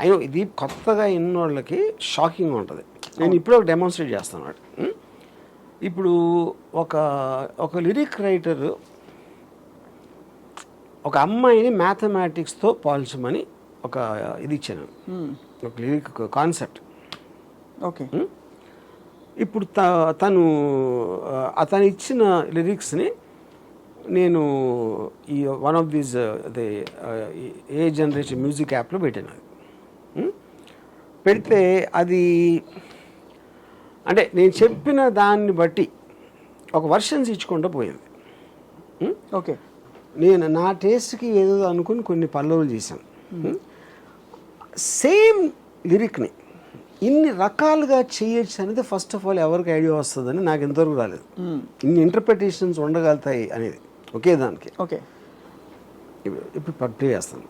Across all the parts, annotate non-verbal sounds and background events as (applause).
అయినా ఇది కొత్తగా ఇన్నోళ్ళకి షాకింగ్ ఉంటుంది. నేను ఇప్పుడు ఒక డెమాన్స్ట్రేట్ చేస్తాను వాడు? ఇప్పుడు ఒక ఒక లిరిక్ రైటర్ ఒక అమ్మాయిని మ్యాథమెటిక్స్తో పోల్చమని ఒక ఇది ఇచ్చాను ఒక లిరిక్ కాన్సెప్ట్ ఓకే. ఇప్పుడు తను అతను ఇచ్చిన లిరిక్స్ని నేను ఈ వన్ ఆఫ్ దీస్ అదే ఏ జనరేషన్ మ్యూజిక్ యాప్లో పెట్టాను? పెడితే అది అంటే నేను చెప్పిన దాన్ని బట్టి ఒక వర్షన్స్ ఇచ్చుకుంటూ పోయింది. ఓకే. నేను నా టేస్ట్కి ఏదో అనుకుని కొన్ని పల్లవులు చేశాను. సేమ్ లిరిక్ని ఇన్ని రకాలుగా చేయొచ్చు అనేది ఫస్ట్ ఆఫ్ ఆల్ ఎవరికి ఐడియా వస్తుందని నాకు ఎంతవరకు రాలేదు. ఇన్ని ఇంటర్ప్రిటేషన్స్ ఉండగలుగుతాయి అనేది ఒకే దానికి. ఓకే. ఇప్పుడు ఇప్పుడు పట్టు చేస్తాను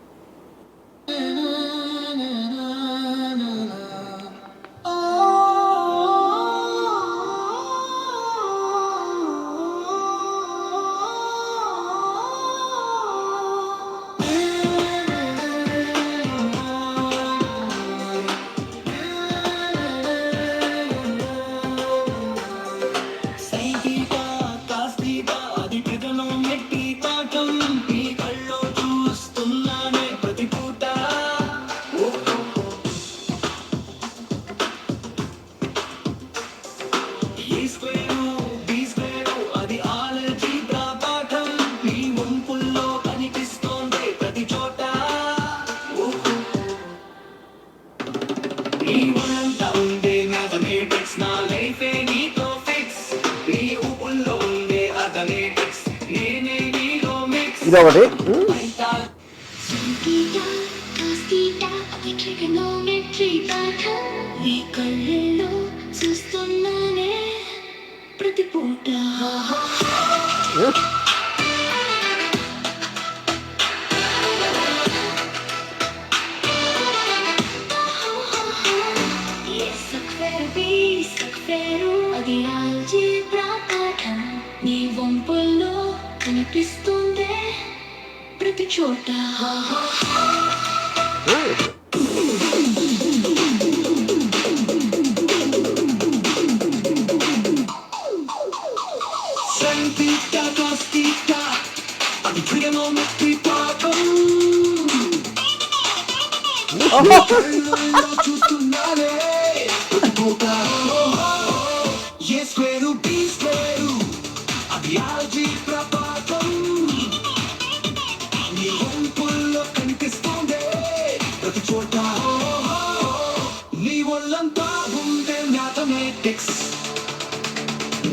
పూట అది ఆల్జీబ్రా పాఠం నీ వంపుల్లో కనిపిస్తుందే ప్రతి చోట ఆ, ఇప్పుడు. సంగీత కాస్తిట అది ట్రిగనోమెట్రీ పాఠం కళ్ళల్లో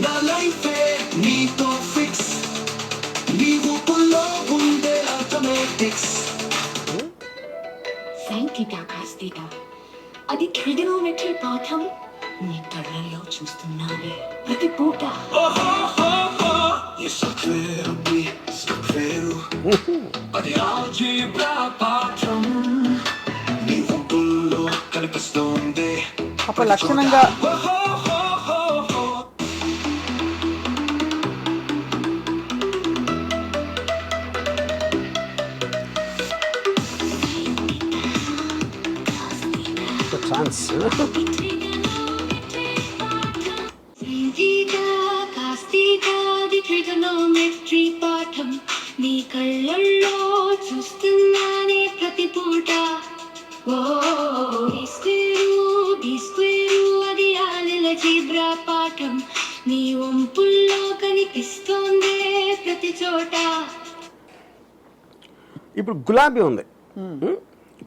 నా లైఫే నీతో ఫిక్స్ నీ ఊపుల్లో ఉండే అథమెటిక్స్ సైన్కిటా కాస్తిట అది ట్రిగనోమెట్రీ పాఠం. నీ కళ్ళల్లో చూస్తున్నానే ప్రతి పూట. Escrevo అది ఆల్జీబ్రా పాఠం. నీ ఊపుల్లో కనిపిస్తోంది అప్పుడు లక్షణంగా ట్రిగనోమెట్రీ పాఠం నీ కళ్ళల్లో చూస్తున్నానే ప్రతి పూట. ఓ అది ఆలల జీబ్రా పాఠం. నీ వంపుల్లో కనిపిస్తోందే ప్రతి చోట. ఇప్పుడు గులాబీ ఉంది. ఉం?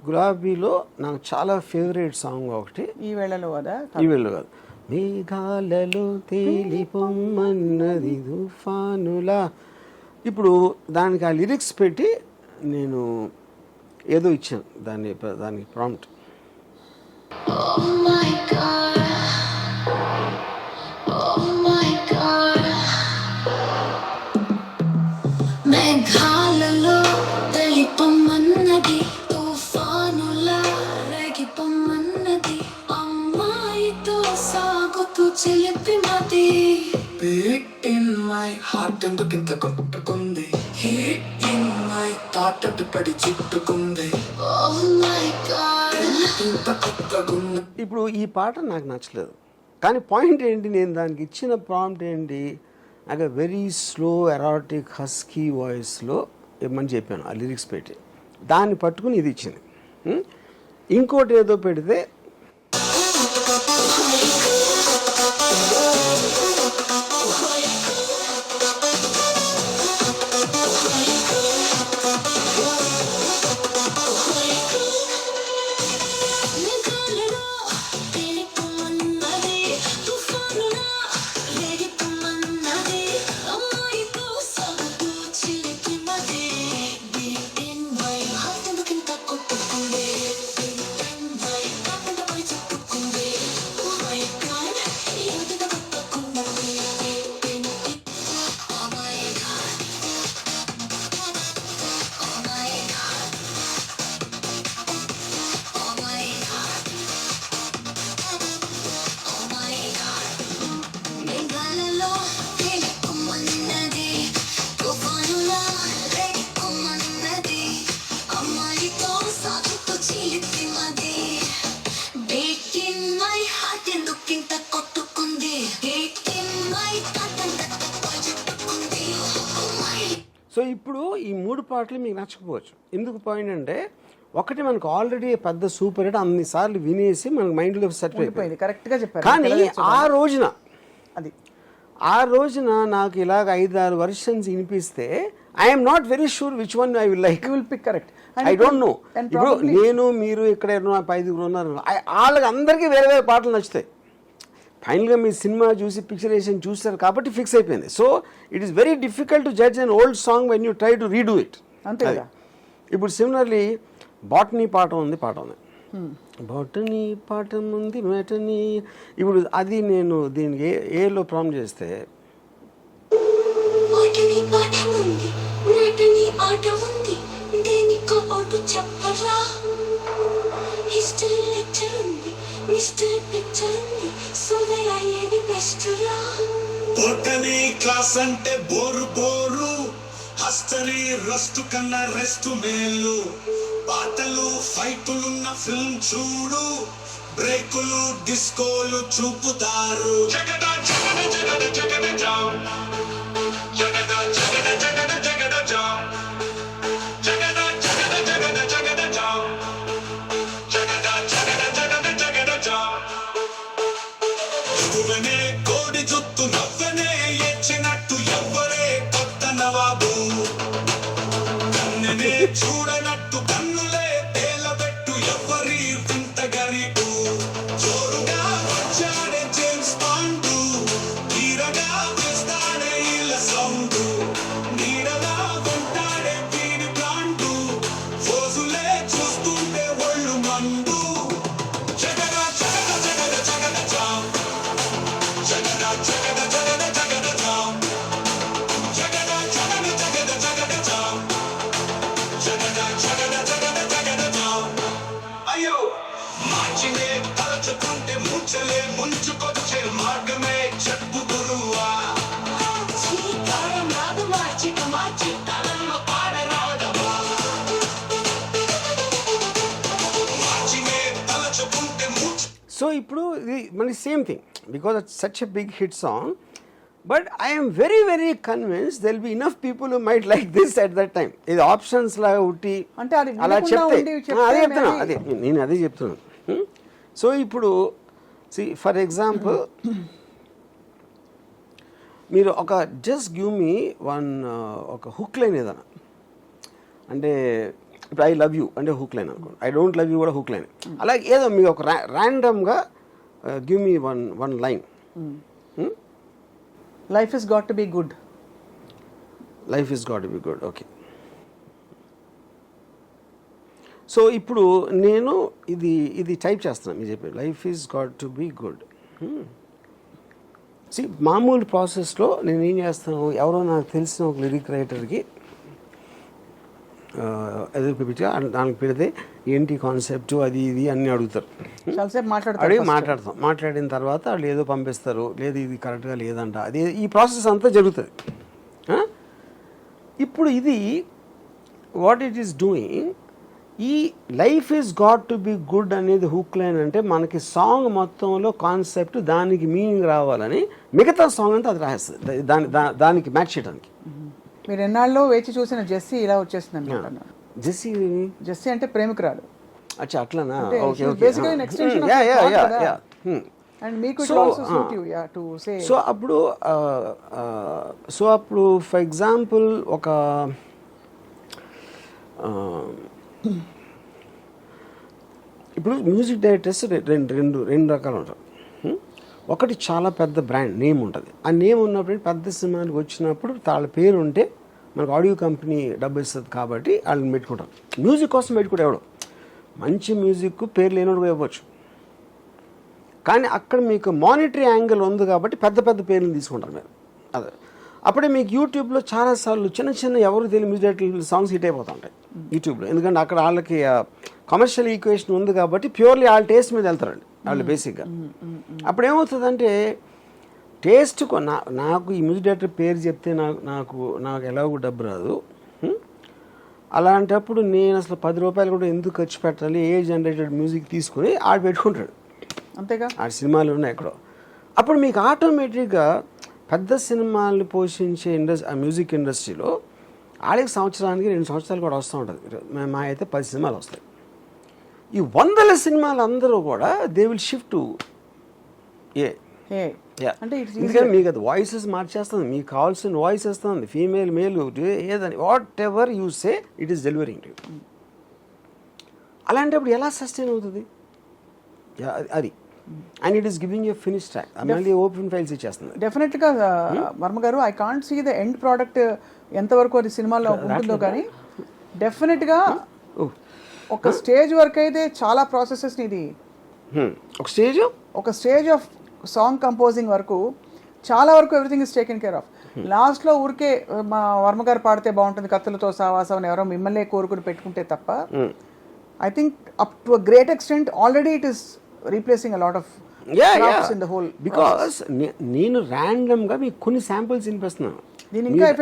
గులాబీలో నాకు చాలా ఫేవరెట్ సాంగ్ ఒకటి. ఈ వేళలో కదా ఈ వెళ్ళు కాదు. మేఘాలలో తేలిపొమ్మన్నది తుఫానులా. ఇప్పుడు దానికి ఆ లిరిక్స్ పెట్టి నేను ఏదో ఇచ్చాను. దాన్ని దానికి prompt. Oh my god. Oh my god. Beat in my heart ఎందుకింత కొట్టుకుంది. Heat in my thought అడ్డుపడి చుట్టుకుంది. Oh my god. ఇప్పుడు ఈ పాట నాకు నచ్చలేదు. కానీ పాయింట్ ఏంటి? నేను దానికి ఇచ్చిన ప్రాంప్ట్ ఏంటి? నాకు వెరీ స్లో ఎరాటిక్ హస్కీ వాయిస్లో ఏమని చెప్పాను? ఆ లిరిక్స్ పెట్టి. దాన్ని పట్టుకుని ఇది ఇచ్చింది. ఇంకోటి ఏదో పెడితే ఇప్పుడు ఈ మూడు పాటలు మీకు నచ్చకపోవచ్చు. ఎందుకు పాయింట్ అంటే ఒకటి మనకు ఆల్రెడీ పెద్ద సూపర్ హిట్ అన్నిసార్లు వినేసి మనకు మైండ్లో సెట్ అయిపోయింది. ఉండిపోయింది. కరెక్ట్గా చెప్పారు. కానీ. ఆ రోజున అది. ఆ రోజున నాకు ఇలాగ ఐదు ఆరు వర్షన్స్ వినిపిస్తే I'm not very sure which one I will like will pick correct I don't know ఇప్పుడు నేను మీరు ఇక్కడ ఐదుగురు ఉన్నారు. వాళ్ళకి అందరికీ వేరే వేరే పాటలు నచ్చుతాయి. ఫైనల్గా మీ సినిమా చూసి పిక్చరేషన్ చూస్తారు కాబట్టి ఫిక్స్ అయిపోయింది. So it is very difficult to judge an old song when you try to redo it అంతే కదా. ఇప్పుడు సిమిలర్లీ బాటనీ పాట ఉంది పాట ఉంది. బాటనీ పాట ఉంది మెటనీ ఇప్పుడు అది నేను దీనికి ఏ ఏలో ప్రామ్ చేస్తే? హిస్టరీ లెక్చర్ ఉంది మిస్టరీ పిక్చర్ ఉంది. సోదయ క్లాస్ అంటే బోరు బోరు హస్తరి రస్ట్ కన్నా రెస్ట్ మేలు. పాటలు ఫైటులున్న ఫిల్మ్ చూడు బ్రేకులు డిస్కోలు చూపుతారు. జగద జగద జగద జగద ముంచలే ముంచుకొచ్చే మార్గమే చెప్పు గురువా. సో ఇప్పుడు ఇది మనకి same thing because it's such a big hit song but I'm very very convince there'll be enough people might like this at that time ఇది ఆప్షన్స్ లాగా ఉట్టి అంటే అలా చెప్తే. అదే చెప్తున్నా అదే నేను అదే చెప్తున్నాను? సో ఇప్పుడు సి ఫర్ ఎగ్జాంపుల్ మీరు ఒక జస్ట్ గివ్ మీ వన్ ఒక హుక్ లైన్ ఏదైనా. అంటే ఇప్పుడు ఐ లవ్ యూ అంటే హుక్ లైన్ అనుకోండి. ఐ డోంట్ లవ్ యూ కూడా హుక్ లైన్ అలాగే ఏదో మీకు ఒక ర్యాండమ్గా give me one one line life is got to be good life is got be good okay so ఇప్పుడు నేను ఇది ఇది టైప్ చేస్తున్నాను మీరు చెప్పి life is got to be good C మామూలు ప్రాసెస్లో నేను ఏం చేస్తాను ఎవరో నాకు తెలిసిన ఒక లిరిక్ రైటర్కి ఎదురు పెట్టి దానికి పెడితే ఏంటి కాన్సెప్ట్ అది ఇది అన్నీ అడుగుతారు. మాట్లాడతారు అడిగి. మాట్లాడతాం. మాట్లాడిన తర్వాత వాళ్ళు ఏదో పంపిస్తారు లేదు ఇది కరెక్ట్గా లేదంట. అది ఈ ప్రాసెస్ అంతా జరుగుతుంది? ఇప్పుడు ఇది వాట్ ఇట్ ఈస్ డూయింగ్ ఈ life is got to be good అనేది హుక్ లైన్ అంటే మనకి సాంగ్ మొత్తంలో కాన్సెప్ట్ దానికి మీనింగ్ రావాలని మిగతా సాంగ్ అంతా అది రాస్తుంది దాని దానికి మ్యాచ్ చేయడానికి. మీరు ఎన్నాళ్ళు వేచి చూసిన జెస్సీ ఇలా వచ్చేసింది అనుకుంటున్నాను జెస్సీ? జెస్సీ అంటే ప్రేమికురాలు. అచ్చా అట్లానా? ఓకే ఓకే అండ్ మీకు యా టు సే అప్పుడు సో అప్పుడు ఫర్ ఎగ్జాంపుల్ ఒక ఇప్పుడు మ్యూజిక్ డైరెక్టర్స్ రెండు రెండు రెండు రకాలు ఉంటారు. ఒకటి చాలా పెద్ద బ్రాండ్ నేమ్ ఉంటుంది. ఆ నేమ్ ఉన్నప్పుడు పెద్ద సినిమాలకు వచ్చినప్పుడు వాళ్ళ పేరు ఉంటే మనకు ఆడియో కంపెనీ డబ్బు ఇస్తుంది కాబట్టి వాళ్ళని పెట్టుకుంటారు. మ్యూజిక్ కోసం పెట్టుకుంటే ఎవడు మంచి మ్యూజిక్ పేరు లేనోడు కూడా ఇవ్వచ్చు. కానీ అక్కడ మీకు మానిటరీ యాంగిల్ ఉంది కాబట్టి పెద్ద పెద్ద పేర్లు తీసుకుంటారు మీరు. అదే. అప్పుడే మీకు యూట్యూబ్లో చాలాసార్లు చిన్న చిన్న ఎవరు తెలియని మ్యూజిక్ సాంగ్స్ హిట్ అయిపోతూ ఉంటాయి యూట్యూబ్లో. ఎందుకంటే అక్కడ వాళ్ళకి కమర్షియల్ ఈక్వేషన్ ఉంది కాబట్టి ప్యూర్లీ వాళ్ళ టేస్ట్ మీద వెళ్తారండి వాళ్ళు బేసిక్గా అప్పుడు ఏమవుతుందంటే టేస్ట్ నా నాకు ఈ మ్యూజిక్ డైరెక్టర్ పేరు చెప్తే నాకు నాకు నాకు ఎలాగో డబ్బు రాదు? అలాంటప్పుడు నేను అసలు పది రూపాయలు కూడా ఎందుకు ఖర్చు పెట్టాలి? ఏ జనరేటెడ్ మ్యూజిక్ తీసుకుని ఆడ పెట్టుకుంటాడు. అంతేగా? ఆ సినిమాలు ఉన్నాయి ఎక్కడో. అప్పుడు మీకు ఆటోమేటిక్గా పెద్ద సినిమాలు పోషించే ఇండస్ ఆ మ్యూజిక్ ఇండస్ట్రీలో ఆడికి సంవత్సరానికి రెండు సంవత్సరాలు కూడా వస్తూ ఉంటుంది. మా- అయితే పది సినిమాలు వస్తాయి. ఈ వందల సినిమాలు అందరూ కూడా దే విల్ షిఫ్ట్ ఏ ఎందుకంటే మీకు అది వాయిసెస్ మార్చేస్తుంది మీకు కావాల్సిన వాయిస్ వస్తుంది ఫీమేల్ మేల్ ఏదని what ever you say it is delivering to అలాంటప్పుడు ఎలా సస్టైన్ అవుతుంది? అది. And it is giving you finish track మళ్ళీ ఓపెన్ ఫైల్స్ ఇచ్చేస్తుంది. డెఫినెట్గా Varma garu I can't see the end product ఎంతవరకు అది సినిమాలో ఉంటుందో కానీ డెఫినెట్గా ఒక స్టేజ్ వరకు అయితే చాలా ప్రాసెసెస్ ఇది. Hmm. ఒక స్టేజ్ ఒక స్టేజ్ ఆఫ్ సాంగ్ కంపోజింగ్ వరకు చాలా వరకు everything is taken care of లాస్ట్లో ఊరికే మా వర్మ గారు పాడితే బాగుంటుంది కత్తులతో సావాసం ఎవరో మిమ్మల్ని కోరుకుని పెట్టుకుంటే తప్ప I think up to great extent already it is replacing a lot of in the whole because నేను ర్యాండమ్గా మీకు కొన్ని శాంపిల్స్ వినిపిస్తున్నాను గా.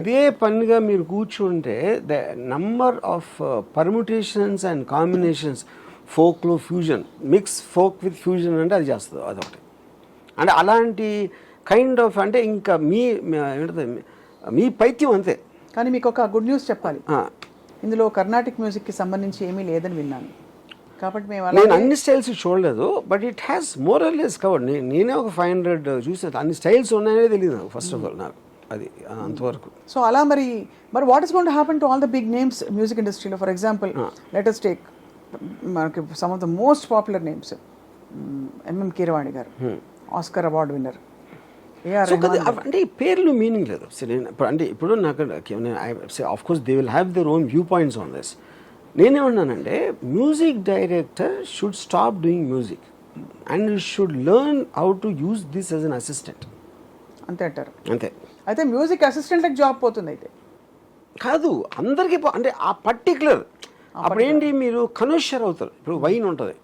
ఇదే పనిగా మీరు కూర్చుంటే the number of permutations and combinations ఫోక్లో fusion mix folk with fusion అంటే అది చేస్తుంది అదొకటి. అంటే అలాంటి కైండ్ ఆఫ్ అంటే ఇంకా మీ మీ- ఏంటది మీ పైత్యం అంతే. కానీ మీకు ఒక గుడ్ న్యూస్ చెప్పాలి ఇందులో కర్ణాటిక్ మ్యూజిక్కి సంబంధించి ఏమీ లేదని విన్నాను. కాబట్టి నేను అన్ని స్టైల్స్ చూడలేదు but it has more or less covered నేనే ఒక ఫైవ్ హండ్రెడ్ చూసాను అన్ని స్టైల్స్ ఉన్నాయనే తెలియదు ఫస్ట్ ఆఫ్ ఆల్ నాకు అది అంతవరకు. సో అలా మరి మరి what is going to happen to all the big names music ఇండస్ట్రీలో ఫర్ ఎగ్జాంపుల్ లెటెస్ట్ టేక్ మనకి some of the most popular names MM Keeravani garu Oscar award winner అంటే ఈ పేర్లు మీనింగ్ లేదు. సరే అంటే ఇప్పుడు నాకు of course they will have their own view points on this నేనేమన్నానంటే music director should stop doing music and should learn how to use this as an assistant అంతే అంటారు. అంతే. అయితే మ్యూజిక్ అసిస్టెంట్కి జాబ్ పోతుంది అయితే. కాదు అందరికీ అంటే ఆ పర్టికులర్ అప్పుడు ఏంటి మీరు కనోషర్ అవుతారు. ఇప్పుడు వైన్ ఉంటుంది.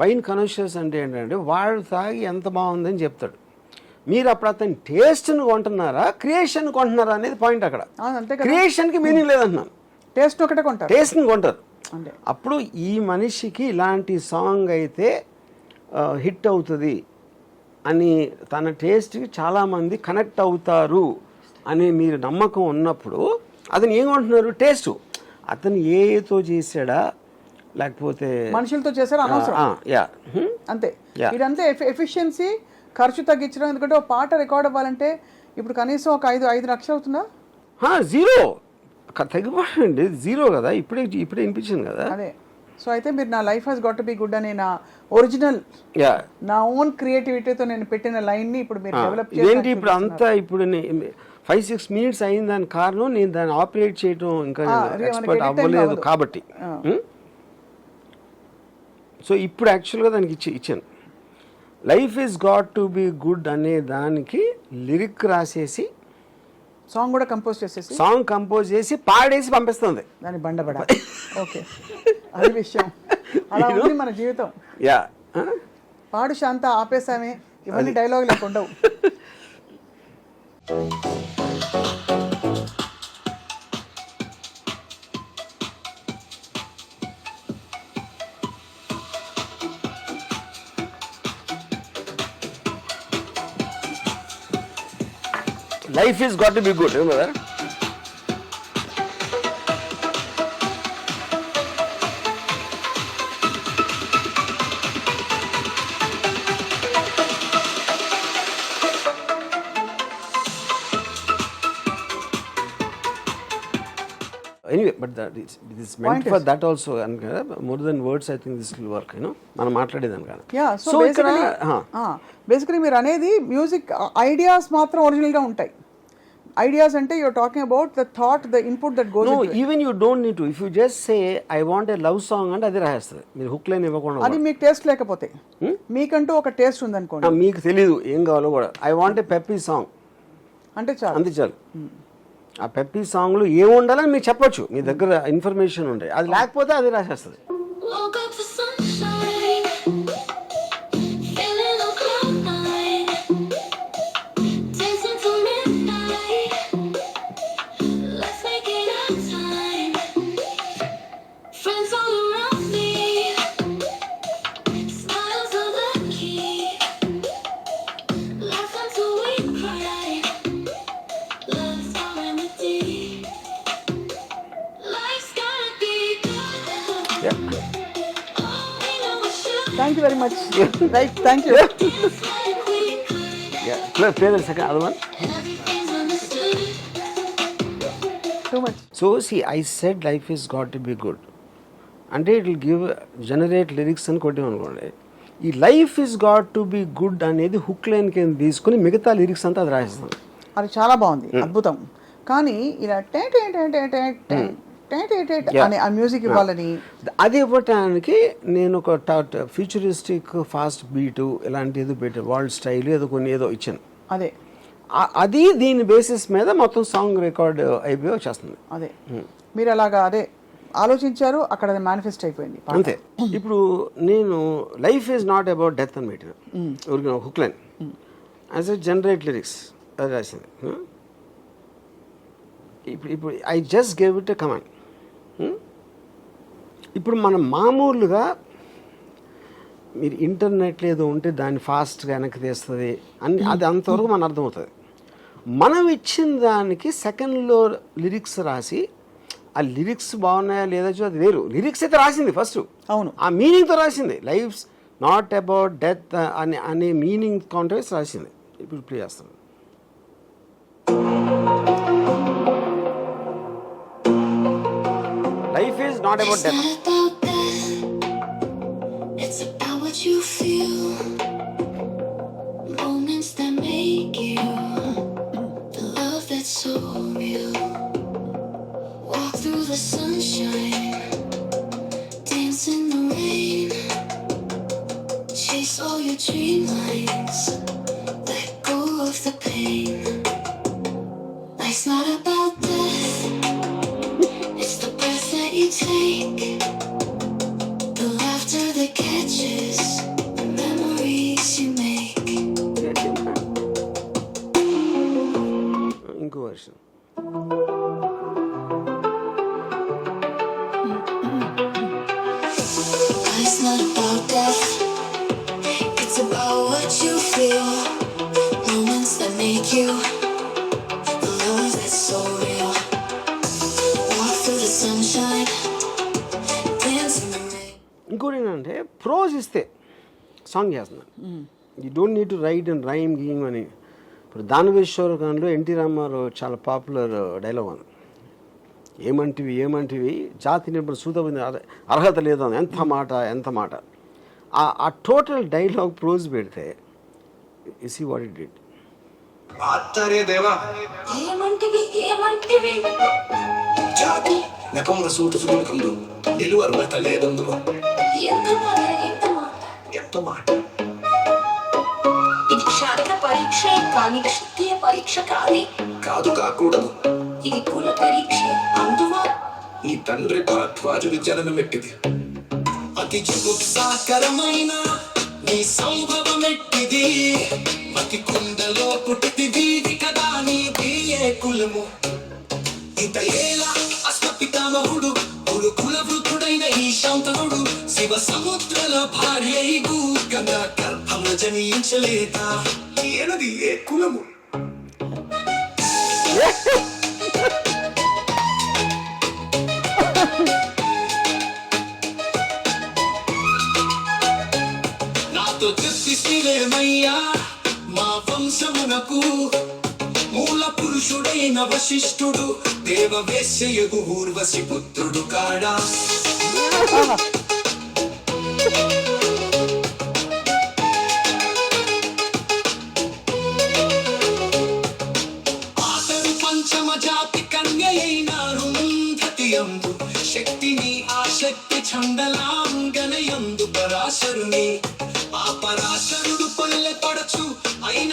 వైన్ కనోషర్స్ అంటే ఏంటంటే వాడు తాగి ఎంత బాగుందని చెప్తాడు. మీరు అప్పుడు అతని టేస్ట్ని కొంటున్నారా క్రియేషన్ కొంటున్నారా అనేది పాయింట్ అక్కడ. క్రియేషన్కి మీనింగ్ లేదంటున్నాను. టేస్ట్ ఒకటే కొంటారు. టేస్ట్ని కొంటారు. అంతే. అప్పుడు ఈ మనిషికి ఇలాంటి సాంగ్ అయితే హిట్ అవుతుంది అని తన టేస్ట్కి చాలామంది కనెక్ట్ అవుతారు అని మీరు నమ్మకం ఉన్నప్పుడు అతను ఏం కొంటున్నారు టేస్ట్. అతను ఏతో చేశాడా? లేకపోతే మనుషులతో చేశారు అనవసరం. యా. అంతే. ఇదంతా ఎఫిషియన్సీ ఖర్చు తగ్గించడం. ఎందుకంటే ఒక పాట రికార్డ్ అవ్వాలంటే ఇప్పుడు కనీసం ఒక ఐదు ఐదు లక్షలు అవుతుందా? జీరో. తగ్గిపోయింది జీరో కదా. ఇప్పుడే ఇప్పుడే వినిపించింది కదా. అదే. సో అయితే మీరు నా life has got be good అనే నా ఒరిజినల్ యా. నా ఓన్ క్రియేటివిటీతో నేను పెట్టిన లైన్ని ఇప్పుడు మీరు డెవలప్ ఇదేంటి ఇప్పుడు అంతా ఇప్పుడు ఫైవ్ సిక్స్ మినిట్స్ అయిన దాని కారణం నేను దాన్ని ఆపరేట్ చేయడం ఇంకా ఎక్స్పర్ట్ అవ్వలేదు. కాబట్టి. సో ఇప్పుడు యాక్చువల్గా దానికి ఇచ్చి ఇచ్చాను. Life is got to be good అనే దానికి లిరిక్ రాసేసి సాంగ్ కూడా కంపోజ్ చేసేసి? సాంగ్ కంపోజ్ చేసి పాడేసి పంపిస్తుంది. దాని బండబడ. (laughs) ఓకే. అది విషయం. అలా ఉంది మన జీవితం. యా. పాడు శాంత ఆపేసామే ఇవన్నీ డైలాగ్ లేకుండా ఉండవు. (laughs) Life is got to be good కదా anyway but that is meant for that also అని కదా more than words I think this will work you know మనం మాట్లాడేదాని కదా. యా సో సో ఇక్కడ బేసికలీ మీరు అనేది మ్యూజిక్ ఐడియాస్ మాత్రం ఒరిజినల్గా ఉంటాయి. ఐడియాస్ అంటే you're talking about the thought the input that goes no even you don't need to if you just say I want a love song అంటే అది రాసేస్తుంది. మీరు హుక్ లైన్ ఇవ్వకుండా అది మీకు టేస్ట్ లేకపోతే. మీకంటూ ఒక టేస్ట్ ఉందనుకోండి. మీకు తెలీదు ఏం కావాలో కూడా. I want a peppy song అంటే చాలు. అంతే చాలు. ఆ పెప్పీ సాంగ్లో ఏం ఉండాలని మీరు చెప్పొచ్చు. మీ దగ్గర ఇన్ఫర్మేషన్ ఉండే. అది లేకపోతే అది రాసేస్తుంది. you very much. right, thank you. yeah, play, play the second other one. Too much. So, see, I said life has got to be good. అంటే it will give generate lyrics అని కొట్టాం అనుకోండి ఈ life is got to be good అనేది hook line కింద తీసుకుని మిగతా lyrics అంతా అది రాయిస్తాం అది చాలా బాగుంది అద్భుతం కానీ ఇలా టే టే టే టే అని ఆ మ్యూజిక్ ఇవ్వాలని. అది ఇవ్వటానికి నేను ఒక ఫ్యూచరిస్టిక్ ఫాస్ట్ బీటు ఇలాంటి ఏదో పెట్టాను. వరల్డ్ స్టైల్ ఏదో కొన్ని ఏదో ఇచ్చాను. అదే. అది దీని బేసిస్ మీద మొత్తం సాంగ్ రికార్డ్ అయిపోయి వచ్చేస్తుంది. అదే. మీరు అలాగా అదే ఆలోచించారు అక్కడ అది మేనిఫెస్ట్ అయిపోయింది. అంతే. ఇప్పుడు నేను life is not about death అని పెట్టిన. ఊరికి hook line as a generate lyrics అది రాసింది. Hmm? ఇప్పుడు ఇప్పుడు I just gave it a command ఇప్పుడు మనం మామూలుగా మీరు ఇంటర్నెట్లో ఏదో ఉంటే దాన్ని ఫాస్ట్గా వెనక్కి తీస్తుంది అని అది అంతవరకు మన అర్థమవుతుంది. మనం ఇచ్చిన దానికి సెకండ్లో లిరిక్స్ రాసి ఆ లిరిక్స్ బాగున్నాయా లేదా చూ అది వేరు. లిరిక్స్ అయితే రాసింది ఫస్ట్. అవును. ఆ మీనింగ్తో రాసింది. లైఫ్స్ నాట్ అబౌట్ డెత్ అని అనే మీనింగ్ కాంటెక్స్ రాసింది. ఇప్పుడు ప్లే చేస్తాను. Not about death. ఆలోచిస్తే సాంగ్ చేస్తున్నాను you don't need to write and rhyme గీయింగ్ అని. ఇప్పుడు దానవేశ్వర గానంలో ఎన్టీ రామారావు చాలా పాపులర్ డైలాగ్ అని ఏమంటివి ఏమంటివి? జాతి నిర్భర సూతమైన అర్హత లేదు అని. ఎంత మాట ఎంత మాట? ఆ ఆ టోటల్ డైలాగ్ ప్రోజ్ పెడితే ఇస్ ఈ వాట్ ఇట్ డిడ్ ఆత్తారే ఏమంటివి ఏమంటివి? జాతి నకముల సూట సుగుణకందు నిలువరు తలేదందులో ఎంత ఎంత మాట. ఇది పరీక్ష కానీ పరీక్ష కాదు కాదు కాకూడదు. ఇది కుల పరీక్ష అందువా? నీ తండ్రి భరద్వాజుడి జననం ఎట్టిది అతి జిగుప్సాకరమైన నీ సంభవం ఎట్టిది మతి కుండలో పుట్టిది కదా నీ కులము? ఇంత ఏలా అశ్వపితామహుడు కుల వృద్ధుడైన ఈ శాంతనుడు శివ సముద్రల భార్య గన గర్భమున ఏనది ఏ కులము? నాతో చెప్పిసిరేమయ్యా మా వంశమునకు మూల పురుషుడైన వశిష్ఠుడు దేవ వేశ్యయగు ఊర్వశి పుత్రుడు కాడా? ఆతను పంచమ జాతి కన్యయైన రుంధతి యందు శక్తిని ఆ శక్తి చండలాంగనయందు పరాశరుని. ఆ పరాశరుడు పల్లె పడచు అయిన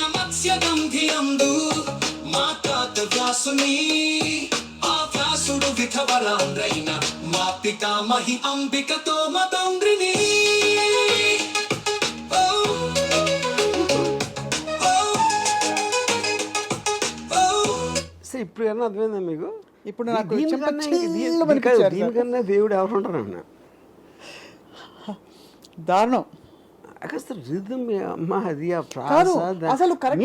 వ్యాసుని ఆ విధవరాంద్రైన మా పితామహి అంబికతో మతంద్రిని ఓ ఓ ఓ. సరే ఇప్పుడు ఏమన్నా అర్థమైందా మీకు? ఇప్పుడు నాకు దీనికన్నా దేవుడు ఎవరు ఉంటారు దారుణం. అసలు రిధమ్ అమ్మ అది ఆ కాదు ప్రాస అసలు కరెక్ట్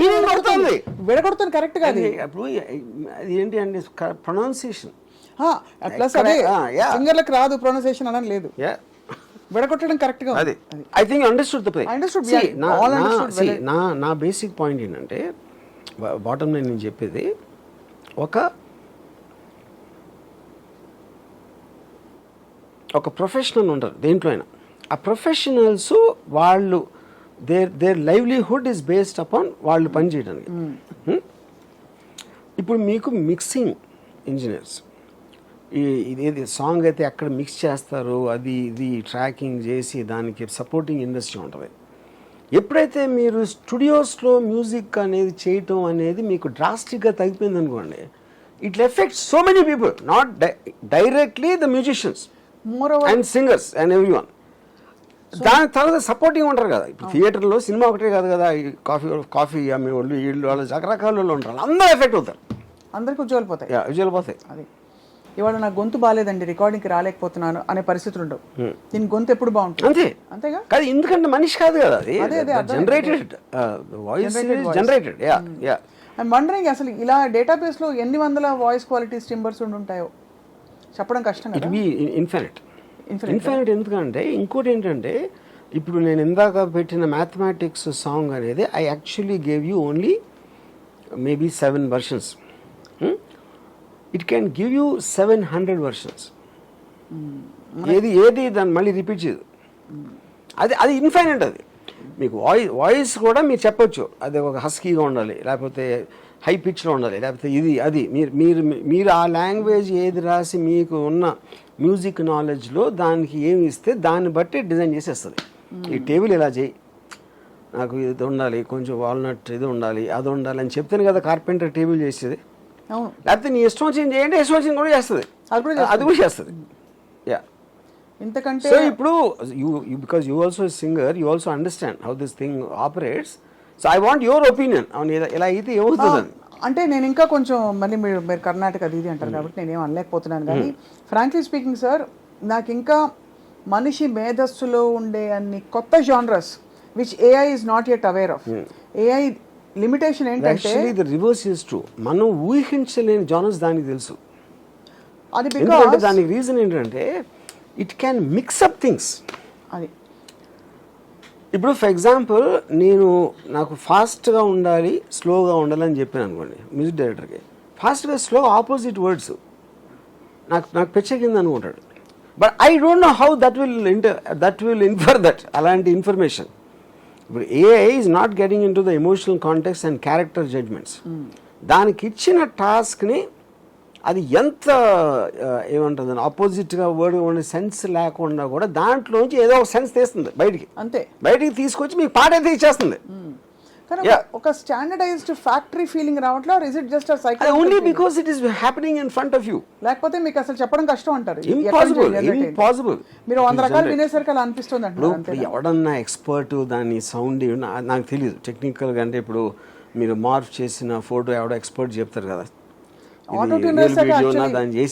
విడగొడుతుంది కరెక్ట్ కాదు అది. ఏంటి అంటే ప్రొనౌన్సియేషన్ ప్లస్ అదే. సింగర్లకు రాదు ప్రొనౌన్సియేషన్ అని లేదు. యా విడగొట్టడం కరెక్ట్గా అది. I think understood the well. నా నా బేసిక్ పాయింట్ ఏంటంటే బాటమ్ లైన్ నేను చెప్పేది ఒక ఒక ప్రొఫెషనల్ ఉంటారు దేంట్లో అయినా. ఆ ప్రొఫెషనల్స్ వాళ్ళు their their livelihood is based upon వాళ్ళు పనిచేయడానికి Hmm? ఇప్పుడు మీకు మిక్సింగ్ ఇంజనీర్స్ ఈ ఇదేది సాంగ్ అయితే ఎక్కడ మిక్స్ చేస్తారు అది ఇది ట్రాకింగ్ చేసి దానికి సపోర్టింగ్ ఇండస్ట్రీ ఉంటుంది. ఎప్పుడైతే మీరు స్టూడియోస్లో మ్యూజిక్ అనేది చేయటం అనేది మీకు డ్రాస్టిక్గా తగ్గిపోయింది అనుకోండి it effect so many people not directly the musicians more and singers and every one దాని తర్వాత సపోర్టింగ్ ఉంటారు కదా. ఇప్పుడు థియేటర్లో సినిమా ఒకటే కాదు కదా కాఫీ కాఫీ అమ్మే వాళ్ళు వీళ్ళు వాళ్ళు రకరకాల వాళ్ళు ఉంటారు. అందరూ ఎఫెక్ట్ అవుతారు. అందరికి ఉద్యోగాలు పోతాయి. విజయాలు పోతాయి. అది. ఇవాళ నా గొంతు బాగాలేదండి రికార్డింగ్కి రాలేకపోతున్నాను అనే పరిస్థితులు ఉండవు. దీని గొంతు ఎప్పుడు బాగుంటుంది? అంతే. అంతేగా? కాదు ఎందుకంటే మనిషి కాదు కదా అది. Generated voice. Generated yeah yeah I'm wondering అసలు ఇలా డేటాబేస్లో ఎన్ని వందల వాయిస్ క్వాలిటీస్ టింబర్స్ ఉండి ఉంటాయో చెప్పడం కష్టం ఇట్ కదా. ఇన్ఫినిట్. ఇన్ఫినిట్ ఎందుకంటే ఇంకోటి ఏంటంటే ఇప్పుడు నేను ఇందాక పెట్టిన మ్యాథమెటిక్స్ సాంగ్ అనేది I actually gave you only maybe seven versions it can give you seven hundred versions ఏది ఏది దాన్ని మళ్ళీ రిపీట్ చేయదు. అది అది ఇన్ఫైనట్ అది. మీకు వాయిస్ వాయిస్ కూడా మీరు చెప్పొచ్చు. అది ఒక హస్కీగా ఉండాలి లేకపోతే హై పిచ్లో ఉండాలి లేకపోతే ఇది అది. మీరు మీరు మీరు ఆ లాంగ్వేజ్ ఏది రాసి మీకు ఉన్న మ్యూజిక్ నాలెడ్జ్లో దానికి ఏమి ఇస్తే దాన్ని బట్టి డిజైన్ చేసేస్తుంది. ఈ టేబుల్ ఇలా చేయి. నాకు ఇది ఉండాలి కొంచెం వాల్నట్ ఇది ఉండాలి అది ఉండాలి అని చెప్తేనే కదా కార్పెంటర్ టేబుల్ చేసేది. లేకపోతే నీ ఇష్టం వచ్చింది చేయండి ఇష్టం వచ్చింది కూడా చేస్తుంది. అది కూడా అది కూడా చేస్తుంది. యా ఇంతకంటే సో ఇప్పుడు you you because you also singer you also understand how this thing operates so I want your opinion అవును ఇలా- ఇలా అయితే ఏమవుతుంది అంటే నేను ఇంకా కొంచెం మళ్ళీ మీరు మీరు కర్ణాటక ఇది అంటారు కాబట్టి నేనేం అనలేకపోతున్నాను కానీ ఫ్రాంక్లీ స్పీకింగ్ సార్ నాకు ఇంకా మనిషి మేధస్సులో ఉండే అన్ని కొత్త genres which AI is not yet aware of AI limitation ఏంటంటే రివర్స్ ఇస్ ట్రూ మనం ఊహించలేని జానర్స్ దానికి తెలుసు. అది దానికి రీజన్ ఏంటంటే it can mix up things అది. ఇప్పుడు ఫర్ ఎగ్జాంపుల్ నేను నాకు ఫాస్ట్గా ఉండాలి స్లోగా ఉండాలి అని చెప్పాను అనుకోండి మ్యూజిక్ డైరెక్టర్కి ఫాస్ట్గా స్లో ఆపోజిట్ వర్డ్స్ నాకు నాకు పెచ్చెక్కింది అనుకుంటాడు. But I don't know how that will inter that will infor that అలాంటి ఇన్ఫర్మేషన్ ఇప్పుడు AI is not getting in to the emotional context and character judgements దానికి ఇచ్చిన టాస్క్ని అది ఎంత ఏమంటుంది ఆపోజిట్గా వర్డ్ ఉండే సెన్స్ లేకుండా కూడా దాంట్లోంచి ఏదో ఒక సెన్స్ తీస్తుంది బయటికి. అంతే. బయటికి తీసుకొచ్చి మీకు పాట అయితే ఇచ్చేస్తుంది. ఒక- స్టాండర్డైజ్డ్ ఫ్యాక్టరీ ఫీలింగ్ రావట్లే is it just cycle only because it is happening in front of you లేకపోతే మీకు అసలు చెప్పడం కష్టం అంటారు. ఇంపాసిబుల్? ఇంపాసిబుల్ మీరు వంద రకాలు వినేసరికి అలా అనిపిస్తుంది ఇప్పుడు ఎవడన్నా ఎక్స్పర్ట్ దాని సౌండ్ నాకు తెలియదు టెక్నికల్గా అంటే ఇప్పుడు మీరు మార్ఫ్ చేసిన ఫోటో ఎవడో ఎక్స్పర్ట్ చెప్తారు కదా. ఇది Auto tune real వేసాక video నా actually- దాన్ని చేసి